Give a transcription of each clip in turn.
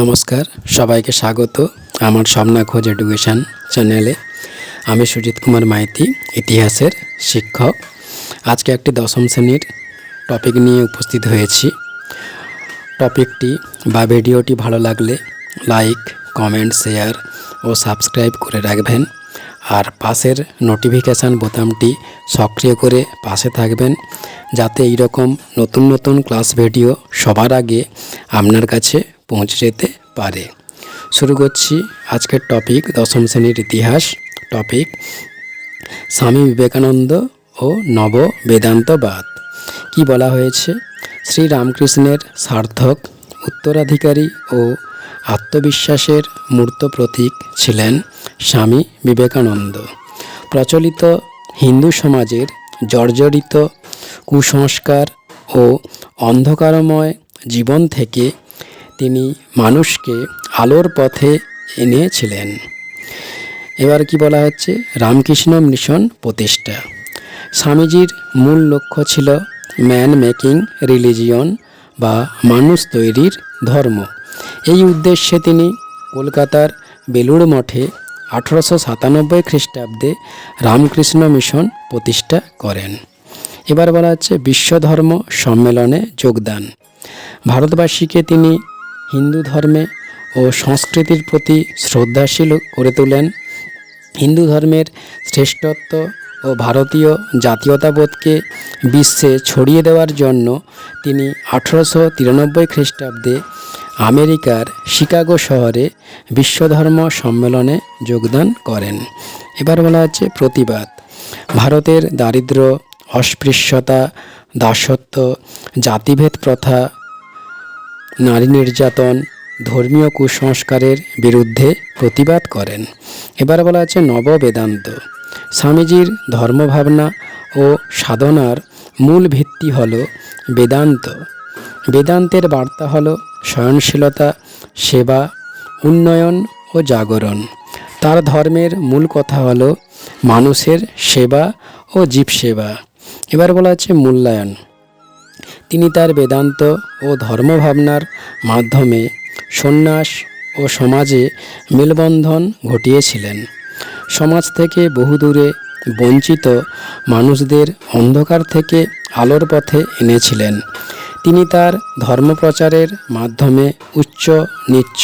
নমস্কার, সবাইকে স্বাগত আমার স্বপ্না খোঁজ এডুকেশান চ্যানেলে। আমি সুজিত কুমার মাইতি, ইতিহাসের শিক্ষক। আজকে একটি দশম শ্রেণির টপিক নিয়ে উপস্থিত হয়েছি। টপিকটি বা ভিডিওটি ভালো লাগলে লাইক, কমেন্ট, শেয়ার ও সাবস্ক্রাইব করে রাখবেন। আর পাশের নোটিফিকেশান বোতামটি সক্রিয় করে পাশে থাকবেন যাতে এই রকম নতুন নতুন ক্লাস ভিডিও সবার আগে আপনার কাছে পৌঁছে যেতে পারে। শুরু করছি আজকের টপিক দশম শ্রেণির ইতিহাস। টপিক স্বামী বিবেকানন্দ ও নব বেদান্তবাদ। কি বলা হয়েছে? শ্রী রামকৃষ্ণের সার্থক, উত্তরাধিকারী ও আত্মবিশ্বাসের মূর্ত প্রতীক ছিলেন স্বামী বিবেকানন্দ। প্রচলিত হিন্দু সমাজের জর্জরিত কুসংস্কার ও অন্ধকারময় জীবন থেকে তিনি মানুষকে আলোর পথে এনেছিলেন। এবার কি বলা হচ্ছে? রামকৃষ্ণ মিশন প্রতিষ্ঠা। স্বামীজির মূল লক্ষ্য ছিল ম্যান মেকিং রিলিজিয়ন বা মানুষ তৈরির ধর্ম। এই উদ্দেশ্যে তিনি কলকাতার বেলুড় মঠে আঠারোশো সাতানব্বই খ্রিস্টাব্দে রামকৃষ্ণ মিশন প্রতিষ্ঠা করেন। এবার বলা হচ্ছে বিশ্বধর্ম সম্মেলনে যোগদান। ভারতবাসীকে তিনি হিন্দু ধর্মে ও সংস্কৃতির প্রতি শ্রদ্ধাশীল করে তোলেন। হিন্দু ধর্মের শ্রেষ্ঠত্ব ও ভারতীয় জাতীয়তাবোধকে বিশ্বে ছড়িয়ে দেওয়ার জন্য তিনি আঠারোশো তিরানব্বই খ্রিস্টাব্দে আমেরিকার শিকাগো শহরে বিশ্বধর্ম সম্মেলনে যোগদান করেন। এবার বলা হচ্ছে প্রতিবাদ। ভারতের দারিদ্র, অস্পৃশ্যতা, দাসত্ব, জাতিভেদ প্রথা, নারী নির্যাতন, ধর্মীয় কুসংস্কারের বিরুদ্ধে প্রতিবাদ করেন। এবার বলা আছে নব বেদান্ত স্বামীজির ধর্মভাবনা ও সাধনার মূল ভিত্তি হল বেদান্ত। বেদান্তের বার্তা হল সহনশীলতা, সেবা, উন্নয়ন ও জাগরণ। তার ধর্মের মূল কথা হল মানুষের সেবা ও জীব সেবা। এবার বলা হচ্ছে মূল্যায়ন। তিনি তার বেদান্ত ও ধর্মভাবনার মাধ্যমে সন্ন্যাস ও সমাজে মেলবন্ধন ঘটিয়েছিলেন। সমাজ থেকে বহুদূরে বঞ্চিত মানুষদের অন্ধকার থেকে আলোর পথে এনেছিলেন। তিনি তার ধর্মপ্রচারের মাধ্যমে উচ্চ, নিচ্চ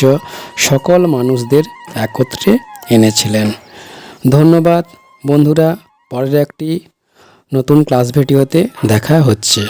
সকল মানুষদের একত্রে এনেছিলেন। ধন্যবাদ বন্ধুরা, পরের একটি নতুন ক্লাস ভিডিওতে দেখা হচ্ছে।